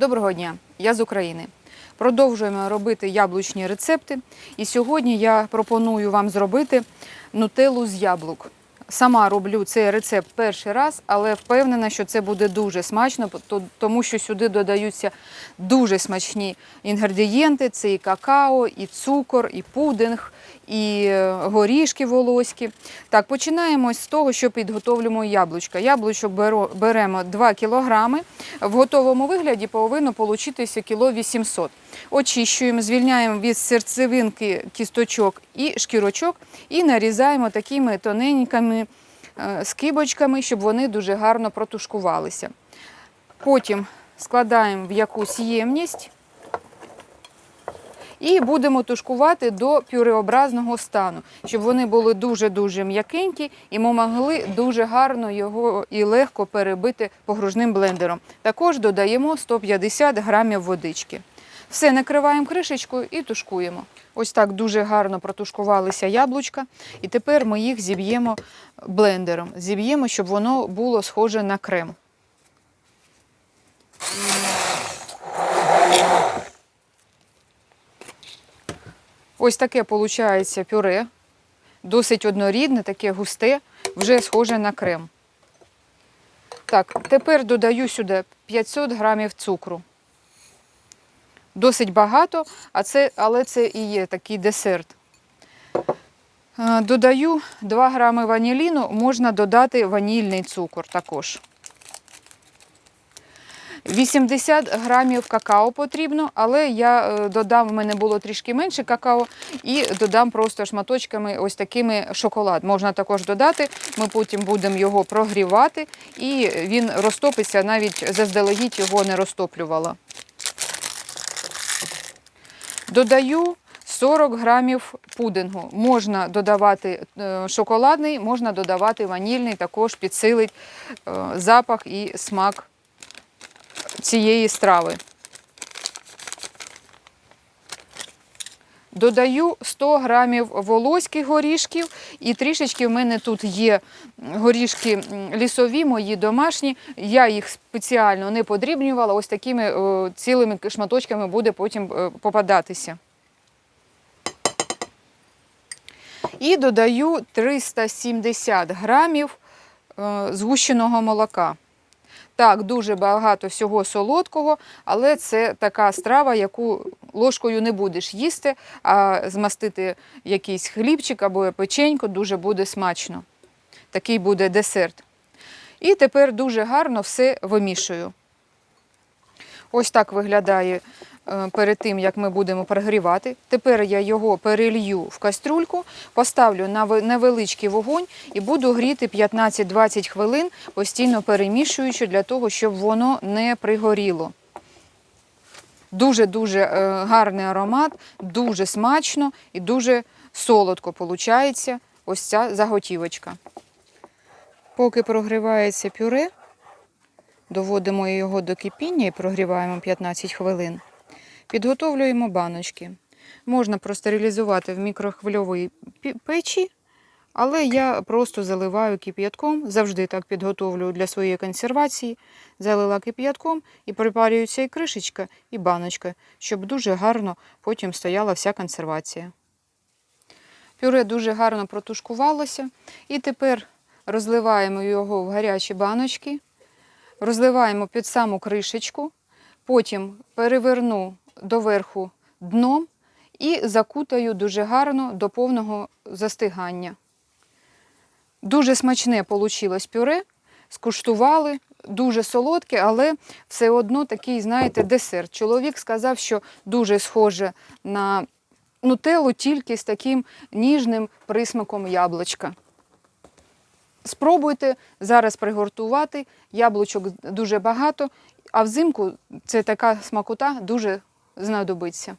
Доброго дня, я з України. Продовжуємо робити яблучні рецепти. І сьогодні я пропоную вам зробити нутеллу з яблук. Сама роблю цей рецепт перший раз, але впевнена, що це буде дуже смачно, тому що сюди додаються дуже смачні інгредієнти: це і какао, і цукор, і пудинг, і е, горішки волоські. Так, починаємо з того, що підготовлюємо яблучка. Яблучок беремо 2 кілограми. В готовому вигляді повинно получитися кіло 800. Очищуємо, звільняємо від серцевинки кісточок і шкірочок і нарізаємо такими тоненькими е, скибочками, щоб вони дуже гарно протушкувалися. Потім складаємо в якусь ємність і будемо тушкувати до пюреобразного стану, щоб вони були дуже-дуже м'якенькі і ми могли дуже гарно його і легко перебити погружним блендером. Також додаємо 150 грамів водички. Все накриваємо кришечкою і тушкуємо. Ось так дуже гарно протушкувалися яблучка, і тепер ми їх зіб'ємо блендером. Зіб'ємо, щоб воно було схоже на крем. Ось таке виходить пюре, досить однорідне, таке густе, вже схоже на крем. Так, тепер додаю сюди 500 грамів цукру. Досить багато, а це, але це і є такий десерт. Е, Додаю 2 грами ваніліну, можна додати ванільний цукор також. 80 грамів какао потрібно, але я е, додам, в мене було трішки менше какао, і додам просто шматочками ось такими шоколад. Можна також додати, ми потім будемо його прогрівати, і він розтопиться, навіть заздалегідь його не розтоплювала. Додаю 40 грамів пудингу. Можна додавати е, шоколадний, можна додавати ванільний, також підсилить е, запах і смак цієї страви. Додаю 100 грамів волоських горішків, і трішечки в мене тут є горішки лісові, мої домашні. Я їх спеціально не подрібнювала, ось такими цілими шматочками буде потім е, попадатися. І додаю 370 грамів е, згущеного молока. Так, дуже багато всього солодкого, але це така страва, яку ложкою не будеш їсти, а змастити якийсь хлібчик або печеньку дуже буде смачно. Такий буде десерт. І тепер дуже гарно все вимішую. Ось так виглядає перед тим, як ми будемо прогрівати. Тепер я його перелью в кастрюльку, поставлю на невеличкий вогонь і буду гріти 15-20 хвилин, постійно перемішуючи для того, щоб воно не пригоріло. Дуже-дуже е, гарний аромат, дуже смачно і дуже солодко виходить ось ця заготівочка. Поки прогрівається пюре, доводимо його до кипіння і прогріваємо 15 хвилин. Підготовлюємо баночки. Можна простерилізувати в мікрохвильовій печі, але я просто заливаю кип'ятком, завжди так підготовлюю для своєї консервації. Залила кип'ятком і припарюється і кришечка, і баночка, щоб дуже гарно потім стояла вся консервація. Пюре дуже гарно протушкувалося. І тепер розливаємо його в гарячі баночки, розливаємо під саму кришечку, потім переверну доверху дном і закутаю дуже гарно до повного застигання. Дуже смачне вийшло пюре, скуштували, дуже солодке, але все одно такий, знаєте, десерт. Чоловік сказав, що дуже схоже на нутеллу, тільки з таким ніжним присмаком яблучка. Спробуйте зараз пригортувати. Яблучок дуже багато, а взимку це така смакота дуже знадобиться.